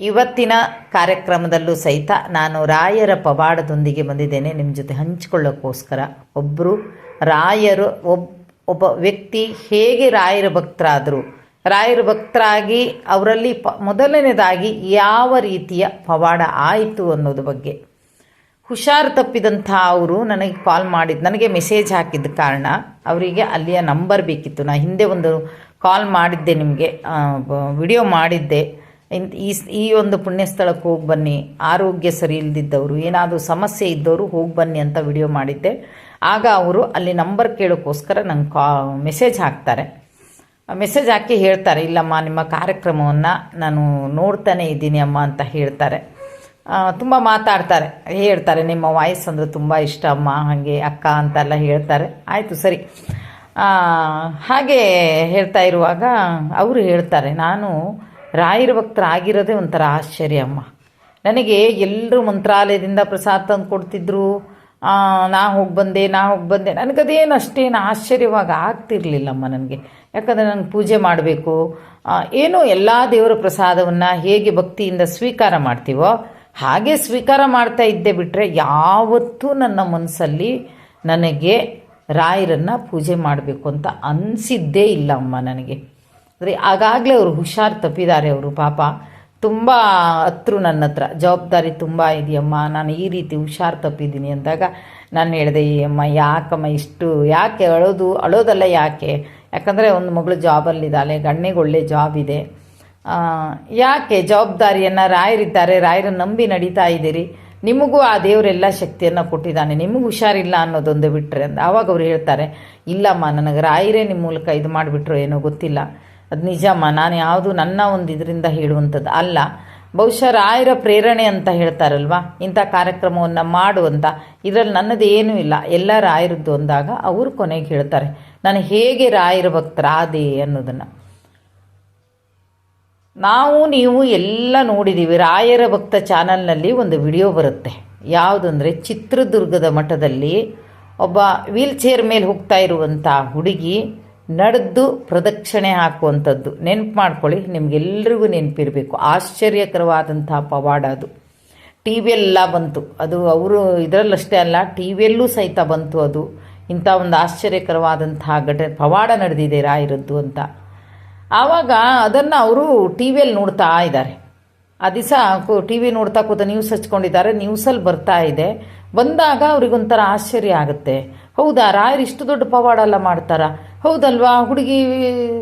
ಇವತ್ತಿನ ಕಾರ್ಯಕ್ರಮದಲ್ಲೂ ಸಹಿತ ನಾನು ರಾಯರ ಪವಾಡದೊಂದಿಗೆ ಬಂದಿದ್ದೇನೆ. ನಿಮ್ಮ ಜೊತೆ ಹಂಚಿಕೊಳ್ಳೋಕ್ಕೋಸ್ಕರ ಒಬ್ಬರು ರಾಯರು, ಒಬ್, ಒಬ್ಬ ವ್ಯಕ್ತಿ ಹೇಗೆ ರಾಯರ ಭಕ್ತರಾದರು, ರಾಯರ ಭಕ್ತರಾಗಿ ಅವರಲ್ಲಿ ಪ, ಮೊದಲನೇದಾಗಿ ಯಾವ ರೀತಿಯ ಪವಾಡ ಆಯಿತು ಅನ್ನೋದ್ರ ಬಗ್ಗೆ. ಹುಷಾರು ತಪ್ಪಿದಂಥ ಅವರು ನನಗೆ ಕಾಲ್ ಮಾಡಿದ್ದು ನನಗೆ ಮೆಸೇಜ್ ಹಾಕಿದ್ದ ಕಾರಣ ಅವರಿಗೆ ಅಲ್ಲಿಯ ನಂಬರ್ ಬೇಕಿತ್ತು. ನಾನು ಹಿಂದೆ ಒಂದು ಕಾಲ್ ಮಾಡಿದ್ದೆ ನಿಮಗೆ ವಿಡಿಯೋ ಮಾಡಿದ್ದೆ. ಈ ಈ ಒಂದು ಪುಣ್ಯ ಸ್ಥಳಕ್ಕೆ ಹೋಗಿ ಬನ್ನಿ. ಆರೋಗ್ಯ ಸರಿ ಇಲ್ದಿದ್ದವರು, ಏನಾದರೂ ಸಮಸ್ಯೆ ಇದ್ದವರು ಹೋಗಿ ಬನ್ನಿ ಅಂತ ವಿಡಿಯೋ ಮಾಡಿದ್ದೆ. ಆಗ ಅವರು ಅಲ್ಲಿ ನಂಬರ್ ಕೇಳೋಕ್ಕೋಸ್ಕರ ನಂಗೆ ಕಾ, ಮೆಸೇಜ್ ಹಾಕ್ತಾರೆ. ಮೆಸೇಜ್ ಹಾಕಿ ಹೇಳ್ತಾರೆ, ಇಲ್ಲಮ್ಮ, ನಿಮ್ಮ ಕಾರ್ಯಕ್ರಮವನ್ನು ನಾನು ನೋಡ್ತಾನೆ ಇದ್ದೀನಿ ಅಮ್ಮ ಅಂತ ಹೇಳ್ತಾರೆ. ತುಂಬ ಮಾತಾಡ್ತಾರೆ, ಹೇಳ್ತಾರೆ, ನಿಮ್ಮ ವಾಯ್ಸ್ ಅಂದರೆ ತುಂಬ ಇಷ್ಟ ಅಮ್ಮ, ಹಾಗೆ ಅಕ್ಕ ಅಂತೆಲ್ಲ ಹೇಳ್ತಾರೆ. ಆಯಿತು, ಸರಿ. ಹಾಗೆ ಹೇಳ್ತಾ ಇರುವಾಗ ಅವರು ಹೇಳ್ತಾರೆ, ನಾನು ರಾಯರ ಭಕ್ತರಾಗಿರೋದೇ ಒಂಥರ ಆಶ್ಚರ್ಯ, ಅಮ್ಮ. ನನಗೆ ಎಲ್ಲರೂ ಮಂತ್ರಾಲಯದಿಂದ ಪ್ರಸಾದ ತಂದು ಕೊಡ್ತಿದ್ರು. ನಾ ಹೋಗಿ ಬಂದೆ, ನಾ ಹೋಗಿ ಬಂದೆ. ನನಗದೇನು ಅಷ್ಟೇನು ಆಶ್ಚರ್ಯವಾಗಿ ಆಗ್ತಿರ್ಲಿಲ್ಲಮ್ಮ ನನಗೆ. ಯಾಕಂದರೆ ನನಗೆ ಪೂಜೆ ಮಾಡಬೇಕು. ಏನೋ ಎಲ್ಲ ದೇವರ ಪ್ರಸಾದವನ್ನು ಹೇಗೆ ಭಕ್ತಿಯಿಂದ ಸ್ವೀಕಾರ ಮಾಡ್ತೀವೋ ಹಾಗೆ ಸ್ವೀಕಾರ ಮಾಡ್ತಾ ಇದ್ದೆ ಬಿಟ್ಟರೆ ಯಾವತ್ತೂ ನನ್ನ ಮನಸ್ಸಲ್ಲಿ ನನಗೆ ರಾಯರನ್ನು ಪೂಜೆ ಮಾಡಬೇಕು ಅಂತ ಅನಿಸಿದ್ದೇ ಇಲ್ಲ ಅಮ್ಮ ನನಗೆ. ಅಂದರೆ ಆಗಾಗಲೇ ಅವರು ಹುಷಾರು ತಪ್ಪಿದ್ದಾರೆ ಅವರು, ಪಾಪ. ತುಂಬ ಹತ್ರು ನನ್ನ ಹತ್ರ. ಜವಾಬ್ದಾರಿ ತುಂಬ ಇದೆಯಮ್ಮ, ನಾನು ಈ ರೀತಿ ಹುಷಾರು ತಪ್ಪಿದ್ದೀನಿ ಅಂದಾಗ ನಾನು ಹೇಳಿದೆ "ಈ ಅಮ್ಮ, ಯಾಕಮ್ಮ ಇಷ್ಟು, ಯಾಕೆ ಅಳೋದು, ಅಳೋದಲ್ಲ ಯಾಕೆ? ಯಾಕಂದರೆ ಒಂದು ಮಗಳು ಜಾಬಲ್ಲಿದ್ದಾಳೆ ಗಣ್ಣಿಗೆ ಒಳ್ಳೆ ಜಾಬ್ ಇದೆ. ಯಾಕೆ ಜವಾಬ್ದಾರಿಯನ್ನು ರಾಯರಿದ್ದಾರೆ, ರಾಯರ ನಂಬಿ ನಡೀತಾ ಇದ್ದೀರಿ? ನಿಮಗೂ ಆ ದೇವರೆಲ್ಲ ಶಕ್ತಿಯನ್ನು ಕೊಟ್ಟಿದ್ದಾನೆ, ನಿಮಗೂ ಹುಷಾರಿಲ್ಲ ಅನ್ನೋದೊಂದು ಬಿಟ್ಟರೆ ಅಂದ ಆವಾಗ ಅವ್ರು ಹೇಳ್ತಾರೆ, ಇಲ್ಲಮ್ಮ, ನನಗೆ ರಾಯರೇ ನಿಮ್ಮ ಮೂಲಕ ಇದು ಮಾಡಿಬಿಟ್ರು ಏನೋ ಗೊತ್ತಿಲ್ಲ. ಅದು ನಿಜಮ್ಮ, ನಾನು ಯಾವುದು ನನ್ನ ಒಂದು ಇದರಿಂದ ಹೇಳುವಂಥದ್ದು ಅಲ್ಲ. ಬಹುಶಃ ರಾಯರ ಪ್ರೇರಣೆ ಅಂತ ಹೇಳ್ತಾರಲ್ವಾ? ಇಂಥ ಕಾರ್ಯಕ್ರಮವನ್ನು ಮಾಡುವಂಥ ಇದರಲ್ಲಿ ನನ್ನದು ಏನೂ ಇಲ್ಲ. ಎಲ್ಲ ರಾಯರದ್ದು ಅಂದಾಗ ಅವರು ಕೊನೆಗೆ ಹೇಳ್ತಾರೆ, ನಾನು ಹೇಗೆ ರಾಯರ ಭಕ್ತರಾದೆ ಅನ್ನೋದನ್ನು. ನಾವು, ನೀವು ಎಲ್ಲ ನೋಡಿದ್ದೀವಿ ರಾಯರ ಭಕ್ತ ಚಾನಲ್ನಲ್ಲಿ ಒಂದು ವಿಡಿಯೋ ಬರುತ್ತೆ. ಯಾವುದಂದರೆ, ಚಿತ್ರದುರ್ಗದ ಮಠದಲ್ಲಿ ಒಬ್ಬ ವೀಲ್ ಚೇರ್ ಮೇಲೆ ಹೋಗ್ತಾ ಇರುವಂಥ ಹುಡುಗಿ ನಡೆದು ಪ್ರದಕ್ಷಿಣೆ ಹಾಕುವಂಥದ್ದು. ನೆನಪು ಮಾಡ್ಕೊಳ್ಳಿ, ನಿಮಗೆಲ್ರಿಗೂ ನೆನಪಿರಬೇಕು. ಆಶ್ಚರ್ಯಕರವಾದಂಥ ಪವಾಡ ಅದು. ಟಿ ವಿಯೆಲ್ಲ ಬಂತು. ಅದು ಅವರು ಇದರಲ್ಲಷ್ಟೇ ಅಲ್ಲ, ಟಿ ವಿಯಲ್ಲೂ ಸಹಿತ ಬಂತು ಅದು. ಇಂಥ ಒಂದು ಆಶ್ಚರ್ಯಕರವಾದಂತಹ ಘಟನೆ, ಪವಾಡ ನಡೆದಿದೆ ರಾಯರದ್ದು ಅಂತ. ಆವಾಗ ಅದನ್ನು ಅವರು ಟಿ ವಿಯಲ್ಲಿ ನೋಡ್ತಾ ಇದ್ದಾರೆ. ಆ ದಿವಸ ಟಿ ವಿ ನೋಡ್ತಾ ಕೂತ ನ್ಯೂಸ್ ಹಚ್ಕೊಂಡಿದ್ದಾರೆ ನ್ಯೂಸಲ್ಲಿ ಬರ್ತಾ ಇದೆ. ಬಂದಾಗ ಅವ್ರಿಗೊಂಥರ ಆಶ್ಚರ್ಯ ಆಗುತ್ತೆ. ಹೌದಾ, ರಾಯರು ಇಷ್ಟು ದೊಡ್ಡ ಪವಾಡ ಎಲ್ಲ ಮಾಡ್ತಾರ? ಹೌದಲ್ವಾ? ಹುಡುಗಿ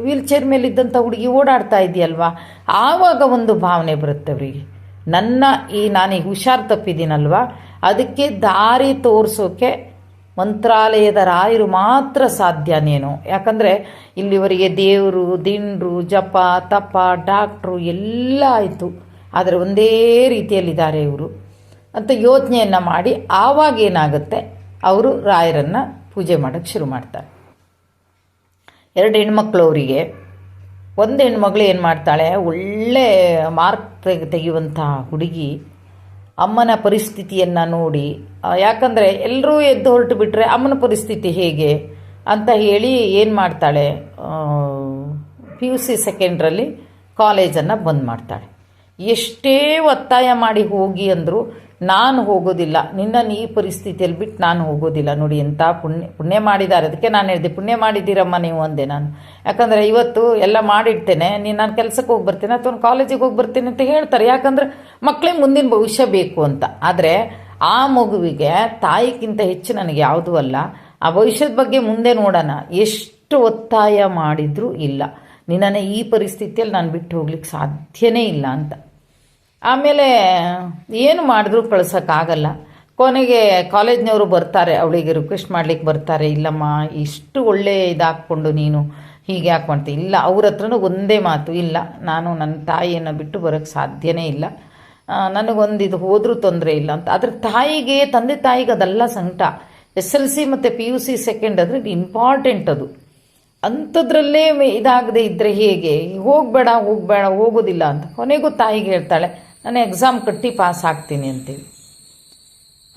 ವೀಲ್ ಚೇರ್ ಮೇಲಿದ್ದಂಥ ಹುಡುಗಿ ಓಡಾಡ್ತಾ ಇದೆಯಲ್ವಾ? ಆವಾಗ ಒಂದು ಭಾವನೆ ಬರುತ್ತೆ ಅವರಿಗೆ. ನನ್ನ ಈ ನಾನೀಗ ಹುಷಾರು ತಪ್ಪಿದ್ದೀನಲ್ವಾ? ಅದಕ್ಕೆ ದಾರಿ ತೋರಿಸೋಕೆ ಮಂತ್ರಾಲಯದ ರಾಯರು ಮಾತ್ರ ಸಾಧ್ಯನೇನು ಯಾಕಂದರೆ ಇಲ್ಲಿವರೆಗೆ ದೇವರು, ದಿಂಡ್ರು, ಜಪ, ತಪ, ಡಾಕ್ಟ್ರು ಎಲ್ಲ ಆಯಿತು. ಆದರೆ ಒಂದೇ ರೀತಿಯಲ್ಲಿದ್ದಾರೆ ಇವರು. ಅಂತ ಯೋಚನೆಯನ್ನು ಮಾಡಿ ಆವಾಗ ಏನಾಗುತ್ತೆ? ಅವರು ರಾಯರನ್ನು ಪೂಜೆ ಮಾಡೋಕ್ಕೆ ಶುರು ಮಾಡ್ತಾರೆ. ಎರಡು ಹೆಣ್ಮಕ್ಳು ಅವರಿಗೆ. ಒಂದು ಹೆಣ್ಮಗಳು ಏನು ಮಾಡ್ತಾಳೆ? ಒಳ್ಳೆ ಮಾರ್ಕ್ ತೆಗೆ, ತೆಗೆಯುವಂಥ ಹುಡುಗಿ ಅಮ್ಮನ ಪರಿಸ್ಥಿತಿಯನ್ನು ನೋಡಿ ಯಾಕಂದರೆ ಎಲ್ಲರೂ ಎದ್ದು ಹೊರಟು ಬಿಟ್ಟರೆ ಅಮ್ಮನ ಪರಿಸ್ಥಿತಿ ಹೇಗೆ ಅಂತ ಹೇಳಿ ಏನು ಮಾಡ್ತಾಳೆ? ಪಿ ಯು ಸಿ ಸೆಕೆಂಡ್ರಲ್ಲಿ ಕಾಲೇಜನ್ನು ಬಂದ್ ಮಾಡ್ತಾಳೆ. ಎಷ್ಟೇ ಒತ್ತಾಯ ಮಾಡಿ ಹೋಗಿ ಅಂದರು ನಾನು ಹೋಗೋದಿಲ್ಲ. ನಿನ್ನನ್ನು ಈ ಪರಿಸ್ಥಿತಿಯಲ್ಲಿ ಬಿಟ್ಟು ನಾನು ಹೋಗೋದಿಲ್ಲ. ನೋಡಿ ಎಂಥ ಪುಣ್ಯ ಪುಣ್ಯ ಮಾಡಿದ್ದಾರೆ. ಅದಕ್ಕೆ ನಾನು ಹೇಳಿದೆ, ಪುಣ್ಯ ಮಾಡಿದ್ದೀರಮ್ಮ ನೀವು ಅಂದೆ ನಾನು. ಯಾಕಂದರೆ ಇವತ್ತು ಎಲ್ಲ ಮಾಡಿಡ್ತೇನೆ. ನೀನು ನಾನು ಕೆಲಸಕ್ಕೆ ಹೋಗಿ ಬರ್ತೀನಿ, ಅಥವಾ ಕಾಲೇಜಿಗೆ ಹೋಗಿ ಬರ್ತೀನಿ ಅಂತ ಹೇಳ್ತಾರೆ. ಯಾಕಂದ್ರೆ ಮಕ್ಕಳಿಗೆ ಮುಂದಿನ ಭವಿಷ್ಯ ಬೇಕು ಅಂತ. ಆದರೆ ಆ ಮಗುವಿಗೆ, ತಾಯಿಗಿಂತ ಹೆಚ್ಚು ನನಗೆ ಯಾವುದೂ ಅಲ್ಲ. ಆ ಭವಿಷ್ಯದ ಬಗ್ಗೆ ಮುಂದೆ ನೋಡೋಣ. ಎಷ್ಟು ಒತ್ತಾಯ ಮಾಡಿದರೂ ಇಲ್ಲ. ನಿನ್ನನ್ನು ಈ ಪರಿಸ್ಥಿತಿಯಲ್ಲಿ ನಾನು ಬಿಟ್ಟು ಹೋಗ್ಲಿಕ್ಕೆ ಸಾಧ್ಯನೇ ಇಲ್ಲ ಅಂತ. ಆಮೇಲೆ ಏನು ಮಾಡಿದ್ರೂ ಕಳ್ಸೋಕ್ಕಾಗಲ್ಲ. ಕೊನೆಗೆ ಕಾಲೇಜ್ನವರು ಬರ್ತಾರೆ, ಅವಳಿಗೆ ರಿಕ್ವೆಸ್ಟ್ ಮಾಡ್ಲಿಕ್ಕೆ ಬರ್ತಾರೆ, ಇಲ್ಲಮ್ಮ, ಇಷ್ಟು ಒಳ್ಳೆ ಇದಾಕ್ಕೊಂಡು ನೀನು ಹೀಗೆ ಯಾಕೆ ಮಾಡ್ತೀವಿ ಇಲ್ಲ, ಅವ್ರ ಹತ್ರನೂ ಒಂದೇ ಮಾತು, ಇಲ್ಲ, ನಾನು ನನ್ನ ತಾಯಿಯನ್ನು ಬಿಟ್ಟು ಬರೋಕ್ಕೆ ಸಾಧ್ಯನೇ ಇಲ್ಲ. ನನಗೊಂದು ಇದು ಹೋದರೂ ತೊಂದರೆ ಇಲ್ಲ ಅಂತ. ಆದರೆ ತಾಯಿಗೆ, ತಂದೆ ತಾಯಿಗೆ ಅದೆಲ್ಲ ಸಂಕಟ. ಎಸ್ ಎಲ್ ಸಿ ಮತ್ತು ಪಿ ಯು ಸಿ ಸೆಕೆಂಡ್ ಅಂದರೆ ಇಂಪಾರ್ಟೆಂಟ್ ಅದು. ಅಂಥದ್ರಲ್ಲೇ ಇದಾಗದೆ ಇದ್ದರೆ ಹೇಗೆ? ಹೋಗಬೇಡ ಹೋಗಬೇಡ, ಹೋಗೋದಿಲ್ಲ ಅಂತ. ಕೊನೆಗೂ ತಾಯಿಗೆ ಹೇಳ್ತಾಳೆ ನಾನು ಎಕ್ಸಾಮ್ ಕಟ್ಟಿ ಪಾಸ್ ಆಗ್ತೀನಿ ಅಂತೀವಿ.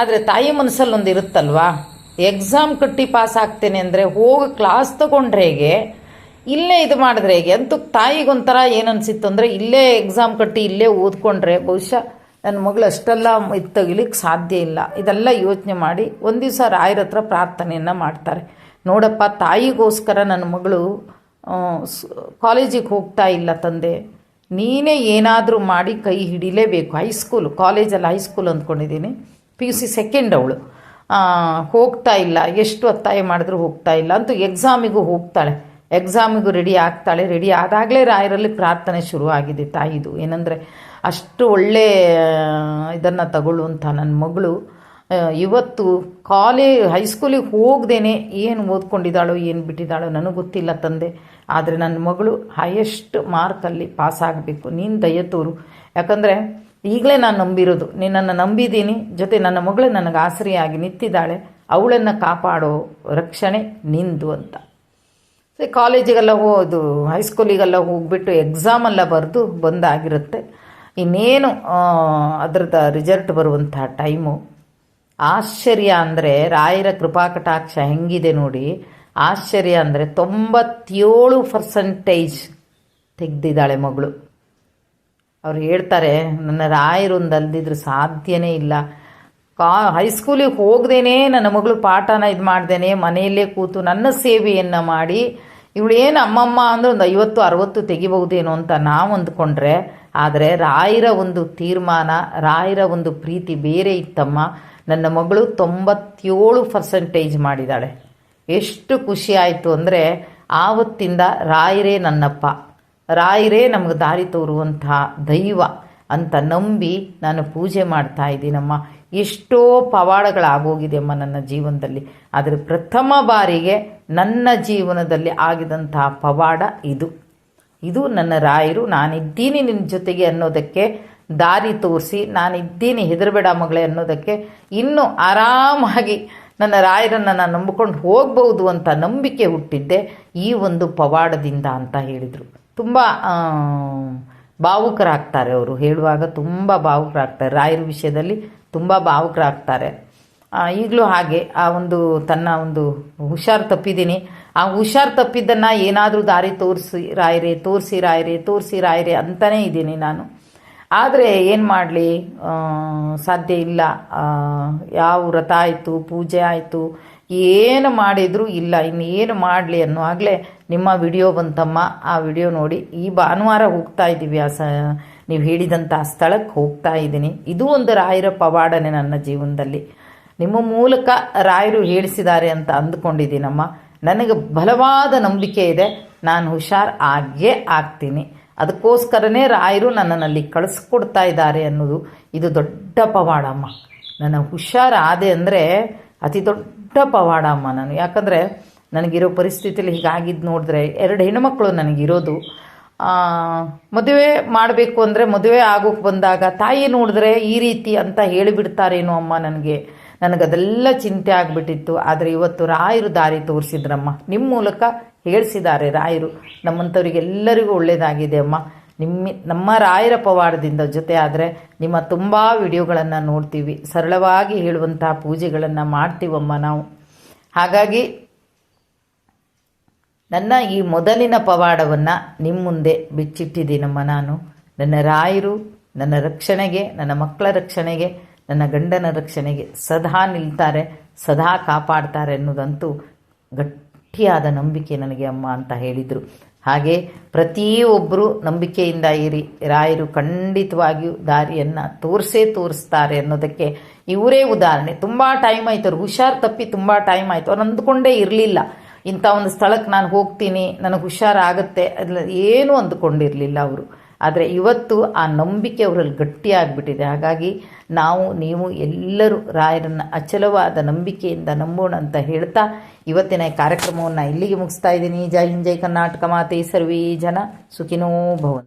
ಆದರೆ ತಾಯಿ ಮನಸ್ಸಲ್ಲಿ ಒಂದು ಇರುತ್ತಲ್ವಾ? ಎಕ್ಸಾಮ್ ಕಟ್ಟಿ ಪಾಸ್ ಆಗ್ತೇನೆ ಅಂದರೆ ಹೋಗಿ ಕ್ಲಾಸ್ ತಗೊಂಡ್ರೆ ಹೇಗೆ? ಇಲ್ಲೇ ಇದು ಮಾಡಿದ್ರೆ ಹೇಗೆ? ಅಂತೂ ತಾಯಿಗೊಂಥರ ಏನನ್ಸಿತ್ತು ಅಂದರೆ ಇಲ್ಲೇ ಎಕ್ಸಾಮ್ ಕಟ್ಟಿ ಇಲ್ಲೇ ಓದ್ಕೊಂಡ್ರೆ ಬಹುಶಃ ನನ್ನ ಮಗಳು ಅಷ್ಟೆಲ್ಲ ಇದು ತೆಗಿಲಿಕ್ಕೆ ಸಾಧ್ಯ ಇಲ್ಲ. ಇದೆಲ್ಲ ಯೋಚನೆ ಮಾಡಿ ಒಂದು ದಿವಸ ರಾಯರ ಹತ್ರ ಪ್ರಾರ್ಥನೆಯನ್ನು ಮಾಡ್ತಾರೆ. ನೋಡಪ್ಪ, ತಾಯಿಗೋಸ್ಕರ ನನ್ನ ಮಗಳು ಕಾಲೇಜಿಗೆ ಹೋಗ್ತಾ ಇಲ್ಲ ತಂದೆ. ನೀನೇ ಏನಾದರೂ ಮಾಡಿ ಕೈ ಹಿಡಿಲೇಬೇಕು. ಹೈಸ್ಕೂಲು ಕಾಲೇಜಲ್ಲಿ ಹೈಸ್ಕೂಲ್ ಅಂದ್ಕೊಂಡಿದ್ದೀನಿ. ಪಿ ಯು ಸಿ ಸೆಕೆಂಡ್ ಅವಳು. ಹೋಗ್ತಾ ಇಲ್ಲ. ಎಷ್ಟು ಒತ್ತಾಯ ಮಾಡಿದ್ರು ಹೋಗ್ತಾ ಇಲ್ಲ ಅಂತೂ ಎಕ್ಸಾಮಿಗೂ ಹೋಗ್ತಾಳೆ. ಎಕ್ಸಾಮಿಗೂ ರೆಡಿ ಆಗ್ತಾಳೆ. ರೆಡಿ ಆದಾಗಲೇ ರಾಯರಲ್ಲಿ ಪ್ರಾರ್ಥನೆ ಶುರು ಆಗಿದೆ ತಾಯಿದು. ಏನಂದರೆ, ಅಷ್ಟು ಒಳ್ಳೆ ಇದನ್ನು ತಗೊಳ್ಳುವಂಥ ನನ್ನ ಮಗಳು ಇವತ್ತು ಕಾಲೇ ಹೈಸ್ಕೂಲಿಗೆ ಹೋಗ್ದೇನೆ ಏನು ಓದ್ಕೊಂಡಿದ್ದಾಳೋ, ಏನು ಬಿಟ್ಟಿದ್ದಾಳೋ ನನಗೆ ಗೊತ್ತಿಲ್ಲ ತಂದೆ. ಆದರೆ ನನ್ನ ಮಗಳು ಹೈಯೆಸ್ಟ್ ಮಾರ್ಕಲ್ಲಿ ಪಾಸ್ ಆಗಬೇಕು. ನೀನು ದಯ ತೋರು. ಯಾಕಂದರೆ ಈಗಲೇ ನಾನು ನಂಬಿರೋದು. ನಿನ್ನನ್ನು ನಂಬಿದ್ದೀನಿ. ಜೊತೆ ನನ್ನ ಮಗಳು ನನಗೆ ಆಸರೆಯಾಗಿ ನಿಂತಿದ್ದಾಳೆ. ಅವಳನ್ನು ಕಾಪಾಡೋ ರಕ್ಷಣೆ ನಿಂದು ಅಂತ. ಸೊ ಕಾಲೇಜಿಗೆಲ್ಲ ಹೋದು ಹೈಸ್ಕೂಲಿಗೆಲ್ಲ ಹೋಗ್ಬಿಟ್ಟು ಎಕ್ಸಾಮೆಲ್ಲ ಬರೆದು ಬಂದಾಗಿರುತ್ತೆ. ಇನ್ನೇನು ಅದರದ ರಿಸಲ್ಟ್ ಬರುವಂಥ ಟೈಮು ಆಶ್ಚರ್ಯ ಅಂದರೆ ರಾಯರ ಕೃಪಾಕಟಾಕ್ಷ ಹೆಂಗಿದೆ ನೋಡಿ. ಆಶ್ಚರ್ಯ ಅಂದರೆ ತೊಂಬತ್ತೇಳು ಪರ್ಸೆಂಟೇಜ್ ತೆಗೆದಿದ್ದಾಳೆ ಮಗಳು. ಅವ್ರು ಹೇಳ್ತಾರೆ, ನನ್ನ ರಾಯರೊಂದು ಅಲ್ದಿದ್ರೆ ಸಾಧ್ಯನೇ ಇಲ್ಲ. ಕಾ ಹೈಸ್ಕೂಲಿಗೆ ಹೋಗ್ದೇನೆ ನನ್ನ ಮಗಳು ಪಾಠನ ಇದು ಮಾಡ್ದೇನೆ, ಮನೆಯಲ್ಲೇ ಕೂತು ನನ್ನ ಸೇವೆಯನ್ನು ಮಾಡಿ ಇವಳೇನು ಅಮ್ಮಮ್ಮ ಅಂದ್ರೆ ಒಂದು ಐವತ್ತು, ಅರವತ್ತು ತೆಗಿಬಹುದೇನೋ ಅಂತ ನಾವು ಅಂದ್ಕೊಂಡ್ರೆ, ಆದರೆ ರಾಯರ ಒಂದು ತೀರ್ಮಾನ, ರಾಯರ ಒಂದು ಪ್ರೀತಿ ಬೇರೆ ಇತ್ತಮ್ಮ. ನನ್ನ ಮಗಳು ತೊಂಬತ್ತೇಳು ಪರ್ಸೆಂಟೇಜ್ ಮಾಡಿದ್ದಾಳೆ ಎಷ್ಟು ಖುಷಿ ಆಯಿತು ಅಂದರೆ ಆವತ್ತಿಂದ ರಾಯರೇ ನನ್ನಪ್ಪ. ರಾಯರೇ ನಮಗೆ ದಾರಿ ತೋರುವಂತಹ ದೈವ ಅಂತ ನಂಬಿ ನಾನು ಪೂಜೆ ಮಾಡ್ತಾ ಇದ್ದೀನಮ್ಮ. ಎಷ್ಟೋ ಪವಾಡಗಳಾಗೋಗಿದೆ ಅಮ್ಮ ನನ್ನ ಜೀವನದಲ್ಲಿ. ಆದರೆ ಪ್ರಥಮ ಬಾರಿಗೆ ನನ್ನ ಜೀವನದಲ್ಲಿ ಆಗಿದಂತಹ ಪವಾಡ ಇದು. ಇದು ನನ್ನ ರಾಯರು, ನಾನಿದ್ದೀನಿ ನಿನ್ನ ಜೊತೆಗೆ ಅನ್ನೋದಕ್ಕೆ ದಾರಿ ತೋರಿಸಿ ನಾನಿದ್ದೀನಿ, ಹೆದರಬೇಡ ಮಗಳೇ ಅನ್ನೋದಕ್ಕೆ ಇನ್ನೂ ಆರಾಮಾಗಿ ನನ್ನ ರಾಯರನ್ನು ನಾನು ನಂಬಿಕೊಂಡು ಹೋಗ್ಬೋದು ಅಂತ ನಂಬಿಕೆ ಹುಟ್ಟಿದ್ದೆ ಈ ಒಂದು ಪವಾಡದಿಂದ ಅಂತ ಹೇಳಿದರು. ತುಂಬ ಭಾವುಕರಾಗ್ತಾರೆ ಅವರು. ಹೇಳುವಾಗ ತುಂಬ ಭಾವುಕರಾಗ್ತಾರೆ. ರಾಯರ ವಿಷಯದಲ್ಲಿ ತುಂಬ ಭಾವುಕರಾಗ್ತಾರೆ. ಈಗಲೂ ಹಾಗೆ ಆ ಒಂದು ತನ್ನ ಒಂದು ಹುಷಾರು ತಪ್ಪಿದ್ದೀನಿ. ಆ ಹುಷಾರು ತಪ್ಪಿದ್ದನ್ನು ಏನಾದರೂ ದಾರಿ ತೋರಿಸಿ, ರಾಯರೇ ತೋರಿಸಿ ರಾಯರೇ ತೋರಿಸಿ, ರಾಯರೇ ಅಂತಲೇ ಇದ್ದೀನಿ ನಾನು. ಆದರೆ ಏನು ಮಾಡಲಿ? ಸಾಧ್ಯ ಇಲ್ಲ. ಯಾವ ವ್ರತ ಆಯಿತು, ಪೂಜೆ ಆಯಿತು, ಏನು ಮಾಡಿದರೂ ಇಲ್ಲ. ಇನ್ನೇನು ಮಾಡಲಿ ಅನ್ನೋ ಆಗಲೇ ನಿಮ್ಮ ವಿಡಿಯೋ ಬಂತಮ್ಮ. ಆ ವಿಡಿಯೋ ನೋಡಿ ಈ ಭಾನುವಾರ ಹೋಗ್ತಾ ಇದ್ದೀವಿ. ಆ ಸ, ನೀವು ಹೇಳಿದಂಥ ಸ್ಥಳಕ್ಕೆ ಹೋಗ್ತಾ ಇದ್ದೀನಿ. ಇದು ಒಂದು ರಾಯರ ಪವಾಡನೆ ನನ್ನ ಜೀವನದಲ್ಲಿ. ನಿಮ್ಮ ಮೂಲಕ ರಾಯರು ಹೇಳಿಸಿದ್ದಾರೆ ಅಂತ ಅಂದ್ಕೊಂಡಿದ್ದೀನಮ್ಮ. ನನಗೆ ಬಲವಾದ ನಂಬಿಕೆ ಇದೆ. ನಾನು ಹುಷಾರ್ ಆಗೇ ಆಗ್ತೀನಿ. ಅದಕ್ಕೋಸ್ಕರನೇ ರಾಯರು ನನ್ನಲ್ಲಿ ಕಳಿಸ್ಕೊಡ್ತಾ ಇದ್ದಾರೆ ಅನ್ನೋದು ಇದು ದೊಡ್ಡ ಪವಾಡಮ್ಮ. ನನ್ನ ಹುಷಾರಾದೆ ಅಂದರೆ ಅತಿ ದೊಡ್ಡ ಪವಾಡಮ್ಮ ನಾನು. ಯಾಕಂದರೆ ನನಗಿರೋ ಪರಿಸ್ಥಿತಿಯಲ್ಲಿ ಹೀಗಾಗಿದ್ದು ನೋಡಿದ್ರೆ ಎರಡು ಹೆಣ್ಣುಮಕ್ಕಳು ನನಗಿರೋದು. ಮದುವೆ ಮಾಡಬೇಕು ಅಂದರೆ ಮದುವೆ ಆಗೋಕ್ಕೆ ಬಂದಾಗ ತಾಯಿ ನೋಡಿದ್ರೆ ಈ ರೀತಿ ಅಂತ ಹೇಳಿಬಿಡ್ತಾರೇನೋ ಅಮ್ಮ ನನಗೆ. ನನಗದೆಲ್ಲ ಚಿಂತೆ ಆಗಿಬಿಟ್ಟಿತ್ತು. ಆದರೆ ಇವತ್ತು ರಾಯರು ದಾರಿ ತೋರಿಸಿದ್ರಮ್ಮ. ನಿಮ್ಮ ಮೂಲಕ ಹೇಳಿಸಿದ್ದಾರೆ ರಾಯರು. ನಮ್ಮಂಥವ್ರಿಗೆಲ್ಲರಿಗೂ ಒಳ್ಳೆಯದಾಗಿದೆ ಅಮ್ಮ. ನಿಮ್ಮ, ನಮ್ಮ ರಾಯರ ಪವಾಡದಿಂದ ಜೊತೆ ಆದರೆ ನಿಮ್ಮ ತುಂಬ ವಿಡಿಯೋಗಳನ್ನು ನೋಡ್ತೀವಿ. ಸರಳವಾಗಿ ಹೇಳುವಂತಹ ಪೂಜೆಗಳನ್ನು ಮಾಡ್ತೀವಮ್ಮ ನಾವು. ಹಾಗಾಗಿ ನನ್ನ ಈ ಮೊದಲಿನ ಪವಾಡವನ್ನು ನಿಮ್ಮ ಮುಂದೆ ಬಿಚ್ಚಿಟ್ಟಿದ್ದೀನಮ್ಮ ನಾನು. ನನ್ನ ರಾಯರು, ನನ್ನ ರಕ್ಷಣೆಗೆ, ನನ್ನ ಮಕ್ಕಳ ರಕ್ಷಣೆಗೆ, ನನ್ನ ಗಂಡನ ರಕ್ಷಣೆಗೆ ಸದಾ ನಿಲ್ತಾರೆ, ಸದಾ ಕಾಪಾಡ್ತಾರೆ ಅನ್ನೋದಂತೂ ಗಟ್ಟಿಯಾದ ನಂಬಿಕೆ ನನಗೆ ಅಮ್ಮ ಅಂತ ಹೇಳಿದರು. ಹಾಗೆ ಪ್ರತಿಯೊಬ್ಬರು ನಂಬಿಕೆಯಿಂದ ಇರಿ, ರಾಯರು ಖಂಡಿತವಾಗಿಯೂ ದಾರಿಯನ್ನು ತೋರಿಸೇ ತೋರಿಸ್ತಾರೆ ಅನ್ನೋದಕ್ಕೆ ಇವರೇ ಉದಾಹರಣೆ. ತುಂಬ ಟೈಮ್ ಆಯಿತು, ಅವ್ರು ಹುಷಾರು ತಪ್ಪಿ ತುಂಬ ಟೈಮ್ ಆಯಿತು. ಅವ್ರು ಅಂದ್ಕೊಂಡೇ ಇರಲಿಲ್ಲ. ಇಂಥ ಒಂದು ಸ್ಥಳಕ್ಕೆ ನಾನು ಹೋಗ್ತೀನಿ, ನನಗೆ ಹುಷಾರಾಗುತ್ತೆ ಅದನ್ನ ಏನೂ ಅಂದುಕೊಂಡಿರಲಿಲ್ಲ ಅವರು. ಆದರೆ ಇವತ್ತು ಆ ನಂಬಿಕೆ ಅವರಲ್ಲಿ ಗಟ್ಟಿಯಾಗಿಬಿಟ್ಟಿದೆ. ಹಾಗಾಗಿ ನಾವು, ನೀವು ಎಲ್ಲರೂ ರಾಯರನ್ನು ಅಚಲವಾದ ನಂಬಿಕೆಯಿಂದ ನಂಬೋಣ ಅಂತ ಹೇಳ್ತಾ ಇವತ್ತಿನ ಕಾರ್ಯಕ್ರಮವನ್ನು ಇಲ್ಲಿಗೆ ಮುಗಿಸ್ತಾ ಇದ್ದೀನಿ. ಜೈ ಹಿಂಜೈ ಕರ್ನಾಟಕ ಮಾತೆ ಸರ್ವೇ ಜನ ಸುಖಿನೋ ಭವನ್